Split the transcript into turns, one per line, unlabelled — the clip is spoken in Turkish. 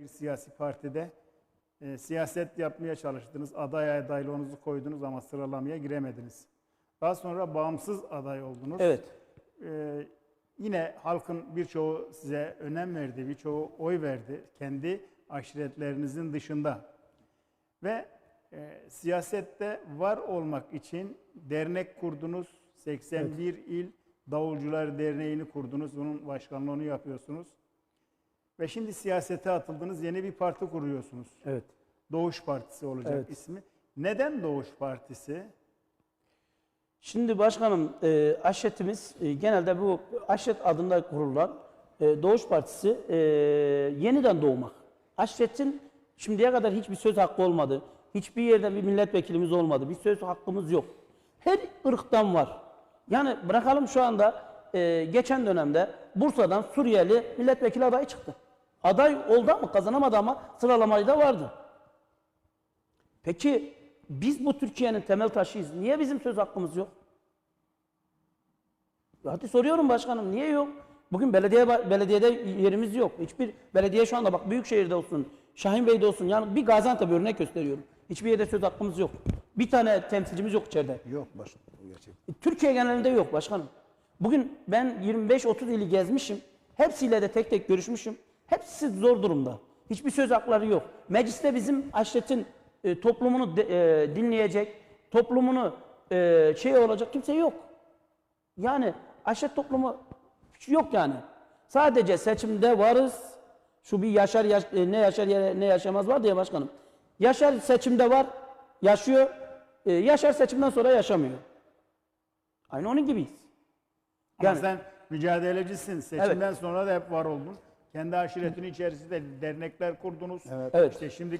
bir siyasi partide e, siyaset yapmaya çalıştınız. Aday adaylığınızı koydunuz ama sıralamaya giremediniz. Daha sonra bağımsız aday oldunuz.
Evet.
E, yine halkın birçoğu size önem verdi, birçoğu oy verdi. Kendi aşiretlerinizin dışında. Ve e, siyasette var olmak için dernek kurdunuz. 81 il Davulcular Derneği'ni kurdunuz. Bunun başkanlığını yapıyorsunuz. Ve şimdi siyasete atıldınız. Yeni bir parti kuruyorsunuz.
Evet.
Doğuş Partisi olacak
Evet.
ismi. Neden Doğuş Partisi?
Şimdi başkanım e, aşiretimiz e, genelde bu aşiret adında kurulan e, Doğuş Partisi e, yeniden doğmak. Aşiretin şimdiye kadar hiçbir söz hakkı olmadı. Hiçbir yerde bir milletvekilimiz olmadı. Bir söz hakkımız yok. Her ırktan var. Yani bırakalım şu anda e, geçen dönemde Bursa'dan Suriyeli milletvekili adayı çıktı. Aday oldu ama kazanamadı ama sıralamayı da vardı. Peki biz bu Türkiye'nin temel taşıyız. Niye bizim söz hakkımız yok? Hadi soruyorum başkanım niye yok? Bugün belediye belediyede yerimiz yok. Hiçbir belediye şu anda bak Büyükşehir'de olsun, Şahinbey'de olsun yani bir Gaziantep örnek gösteriyorum. Hiçbir yerde söz hakkımız yok. Bir tane temsilcimiz yok içeride.
Yok başım. Gerçek.
E, Türkiye genelinde yok başkanım. Bugün ben 25-30 ili gezmişim. Hepsiyle de tek tek görüşmüşüm. Hepsi zor durumda. Hiçbir söz hakları yok. Mecliste bizim aşiretin e, toplumunu de- e, dinleyecek, toplumunu e, şey olacak kimse yok. Yani aşiret toplumu yok yani. Sadece seçimde varız. Şu bir yaşar yaş- e, ne yaşar ya- ne yaşamaz var diye başkanım. Yaşar seçimde var, yaşıyor. E, yaşar seçimden sonra yaşamıyor. Aynı onun gibiyiz.
Ama
Yani-
sen mücadelecisin. Seçimden sonra da hep var oldun. Kendi aşiretin içerisinde dernekler kurdunuz.
Evet.
İşte şimdi